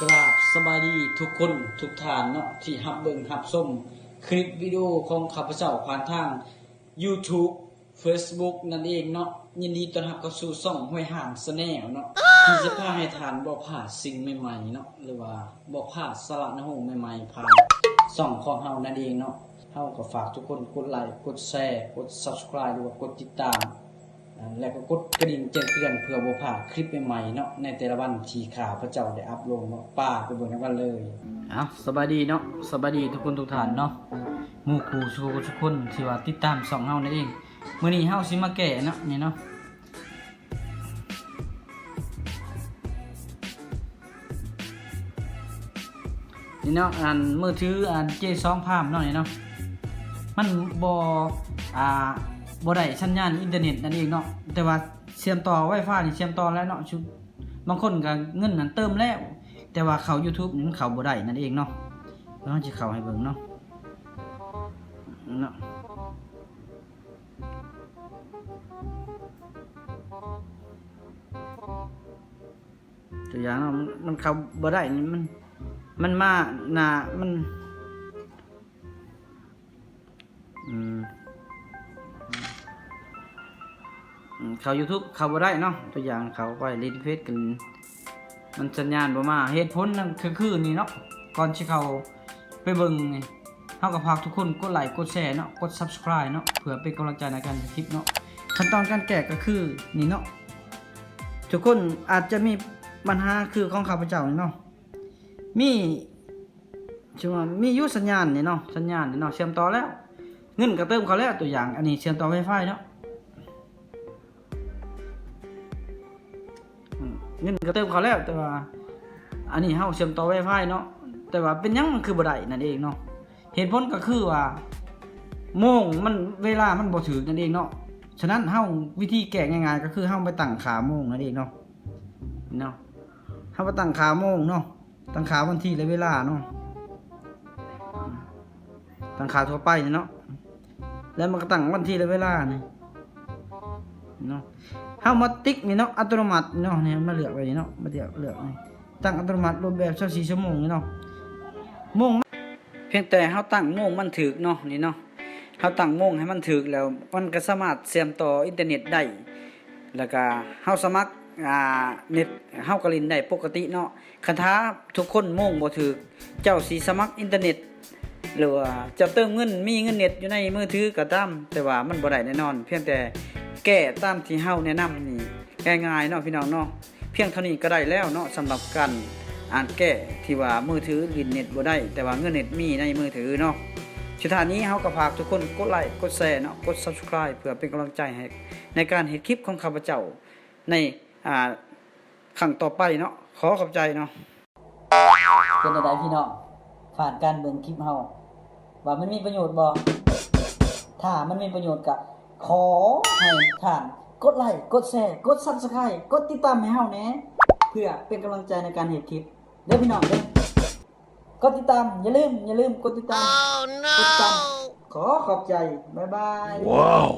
กราบสบายดีทุกคนทุกท่านเนาะที่ฮับเบิงฮับส้มคลิปวิดีโอของข้าพเจ้าผ่านทาง YouTube Facebook นั่นเองเนาะยินดีต้อนรับเข้าสู่ช่องห้วยห่างสแนลเนาะที่จะพาให้ทานบ่พลาสิ่งใหม่ๆเนาะหรือว่าบ่พลาสาระนื้อหใหม่ๆผ่านช่องของเฮานั่นเองเนาะเฮาก็ฝากทุกคนกดไลค์กดแชร์กด Subscribe หรือว่ากดติดตาม แล้วก็กดกระดิ่งแจ้งเตือนเพื่อบ่พลาดคลิปใหม่ๆเนาะในแต่ละวันที่ข่าวพระเจ้าได้อัปโหลดเนาะป้าไปเบิ่งกันเลยอ้าวสบายดีเนาะสบายดีทุกคนทุกท่านเนาะหมู่ครูทุกคนทุกคนที่ว่าติดตามช่องเฮานั่นเองมื้อนี้เฮาสิมาแก้เนาะนี่เนาะนี่เนาะอันมือถืออัน J2 พามเนาะนี่เนาะมันบอ่า บ่ได้สัญญาณอินเทอร์เน็ตนั่นเองเนาะแต่ว่าเชื่อมต่อ Wi-Fi นี่เชื่อมต่อแล้วเนาะชุบางคนก็เงินนั้นเติมแล้ว แต่ว่าเขา YouTube นี่มันเข้าบ่ได้นั่นเองเนาะแล้วเราจะเข้าให้เบิ่งเนาะเนาะตัวอย่างเนาะมันมันเข้าบ่ได้นี่มันมันมาหน้ามัน เขา YouTube เขาบ่ได้เนาะตัวอย่างเขาไปเล่นเฟซกัน มันสัญญาณบ่มาเหตุผลนั่นคือคือนี่เนาะก่อนที่เขาไปเบิ่งนี่เฮาก็ฝากทุกคนกดไลค์กดแชร์เนาะกด Subscribe เนาะเพื่อเป็นกำลังใจในการคลิปเนาะขั้นตอนการแก้ก็คือนี่เนาะทุกคนอาจจะมีปัญหาคือของข้าพเจ้านี่เนาะมีชื่อว่ามีอยู่สัญญาณนี่เนาะสัญญาณนี่เนาะเชื่อมต่อแล้ว เงินก็เติมเขาแล้วตัวอย่างอันนี้เชื่อมต่อไวไฟเนาะ เงินก็เติมเขาแล้วแต่ว่า อันนี้เฮาเชื่อมต่อไวไฟเนาะแต่ว่าเป็นยังมันคือบ่ได้นั่นเองเนาะเหตุผลก็คือว่าโมงมันเวลามันบ่ถึงนั่นเองเนาะฉะนั้นเฮาวิธีแก้ง่ายๆก็คือเฮาไปตั้งขาโมงนั่นเองเนาะเนาะเฮาไปตั้งขาโมงเนาะตั้งขาวันที่และเวลาเนาะตั้งขาทั่วไปเนาะแล้วมันก็ตั้งวันที่และเวลานี่ เนาะเฮามาติ๊กนี่เนาะอัตโนมัติเนาะเนี่ยมาเลือกไว้นี่เนาะมาเลือกเลือกนี่ตั้งอัตโนมัติรูปแบบ24ชั่วโมงนี่เนาะโมงเพียงแต่เฮาตั้งโมงมันถูกเนาะนี่เนาะเฮาตั้งโมงให้มันถูกแล้วมันก็สามารถเชื่อมต่ออินเทอร์เน็ตได้แล้วก็เฮาสมัครอ่าเน็ตเฮากลินได้ปกติเนาะคันท้าทุกคนโมงบ่ถูกเจ้าสิสมัครอินเทอร์เน็ตหรือว่าจะเติมเงินมีเงินเน็ตอยู่ในมือถือก็ตามแต่ว่ามันบ่ได้แน่นอน เพียงแต่ แก้ตามที่เฮาแนะนำนี่ง่ายๆเนาะพี่น้องเนาะเพียงเท่านี้ก็ได้แล้วเนาะสำหรับการอ่านแก้ที่ว่ามือถือลินเน็ตบ่ได้ แต่ว่าเงินเน็ตมีในมือถือเนาะสุดท้ายนี้เฮาก็ฝากทุกคนกดไลค์กดแชร์เนาะกด Subscribe เพื่อเป็นกำลังใจให้ในการเห็นคลิปของข้าพเจ้าในอ่าครั้งต่อไปเนาะขอขอบใจเนาะเป็นอะไรพี่น้องผ่านการเบิ่งคลิปเฮาว่ามันมีประโยชน์บ่ถ้ามันมีประโยชน์ก็ ขอให้ท่านกดไลค์กดแชร์กด Subscribe กดติดตามให้เฮาแหน่เพื่อเป็นกำลังใจในการเฮ็ดคลิปเด้อพี่น้องเด้อกดติดตามอย่าลืมอย่าลืมกดติดตามกดติดตามขอขอบใจ บ๊ายบาย Wow.